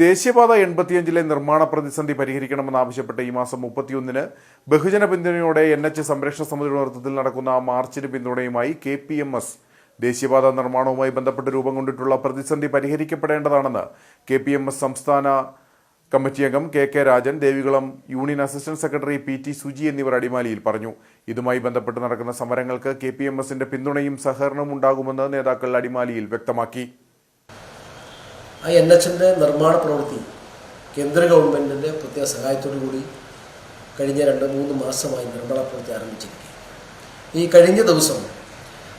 ദേശീയപാത എൺപത്തിയഞ്ചിലെ നിർമ്മാണ പ്രതിസന്ധി പരിഹരിക്കണമെന്നാവശ്യപ്പെട്ട് ഈ മാസം മുപ്പത്തിയൊന്നിന് ബഹുജന പിന്തുണയോടെ എൻ എച്ച് സംരക്ഷണ സമിതിയുടെ നേതൃത്വത്തിൽ നടക്കുന്ന മാർച്ചിന് പിന്തുണയുമായി കെ പി എം എസ് ദേശീയപാത നിർമ്മാണവുമായി ബന്ധപ്പെട്ട് രൂപം കൊണ്ടിട്ടുള്ള പ്രതിസന്ധി പരിഹരിക്കപ്പെടേണ്ടതാണെന്ന് കെ പി എം എസ് സംസ്ഥാന കമ്മിറ്റി അംഗം K K Rajan Devikulam union assistant secretary P T Suji എന്നിവർ അടിമാലിയിൽ പറഞ്ഞു. ഇതുമായി ബന്ധപ്പെട്ട് നടക്കുന്ന സമരങ്ങൾക്ക് കെ പി എം എസിന്റെ പിന്തുണയും സഹകരണവും ഉണ്ടാകുമെന്ന് നേതാക്കൾ അടിമാലിയിൽ വ്യക്തമാക്കി. ആ എൻ എച്ചിന്റെ നിർമ്മാണ പ്രവൃത്തി കേന്ദ്ര ഗവൺമെന്റിന്റെ പ്രത്യേക സഹായത്തോടു കൂടി കഴിഞ്ഞ രണ്ട് മൂന്ന് മാസമായി നിർമ്മാണ പ്രവൃത്തി ആരംഭിച്ചിരിക്കുക ഈ കഴിഞ്ഞ ദിവസം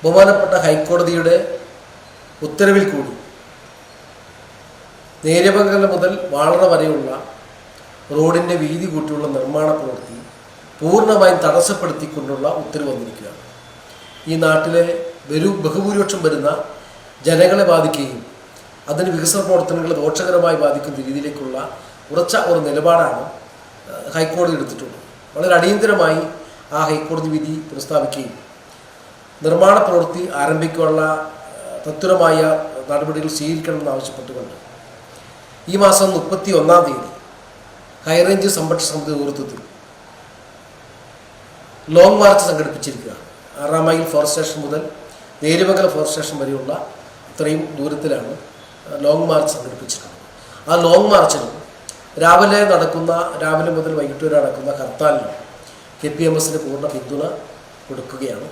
ബഹുമാനപ്പെട്ട ഹൈക്കോടതിയുടെ ഉത്തരവിൽ കൂടി നേര്യമംഗലം മുതൽ വാളറ വരെയുള്ള റോഡിന്റെ വീതി കൂട്ടിയുള്ള നിർമ്മാണ പ്രവൃത്തി പൂർണമായും തടസ്സപ്പെടുത്തിക്കൊണ്ടുള്ള ഉത്തരവ് വന്നിരിക്കുകയാണ്. ഈ നാട്ടിലെ ബഹുഭൂരിപക്ഷം വരുന്ന ജനങ്ങളെ ബാധിക്കുകയും അതിന് വികസന പ്രവർത്തനങ്ങളെ ദോഷകരമായി ബാധിക്കുന്ന രീതിയിലേക്കുള്ള ഉറച്ച ഒരു നിലപാടാണ് ഹൈക്കോടതി എടുത്തിട്ടുള്ളത്. വളരെ അടിയന്തരമായി ആ ഹൈക്കോടതി വിധി പ്രസ്താവിക്കുകയും നിർമ്മാണ പ്രവൃത്തി ആരംഭിക്കാനുള്ള തത്വരമായ നടപടികൾ സ്വീകരിക്കണമെന്ന് ആവശ്യപ്പെട്ടുകൊണ്ട് ഈ മാസം മുപ്പത്തി ഒന്നാം തീയതി ഹൈറേഞ്ച് സംരക്ഷണ സമിതി നേതൃത്വത്തിൽ ലോങ് മാർച്ച് സംഘടിപ്പിച്ചിരിക്കുകയാണ് ആറാം മൈൽ ഫോറസ്റ്റ് സ്റ്റേഷൻ മുതൽ നേരുമംഗലം ഫോറസ്റ്റ് സ്റ്റേഷൻ വരെയുള്ള ഇത്രയും ദൂരത്തിലാണ് ലോങ് മാർച്ച് സംഘടിപ്പിച്ചിട്ടുണ്ട്. ആ ലോങ് മാർച്ചിൽ രാവിലെ നടക്കുന്ന രാവിലെ മുതൽ വൈകിട്ട് വരെ നടക്കുന്ന ഹർത്താലിന് കെ പി എം എസിന് പൂർണ പിന്തുണ കൊടുക്കുകയാണ്.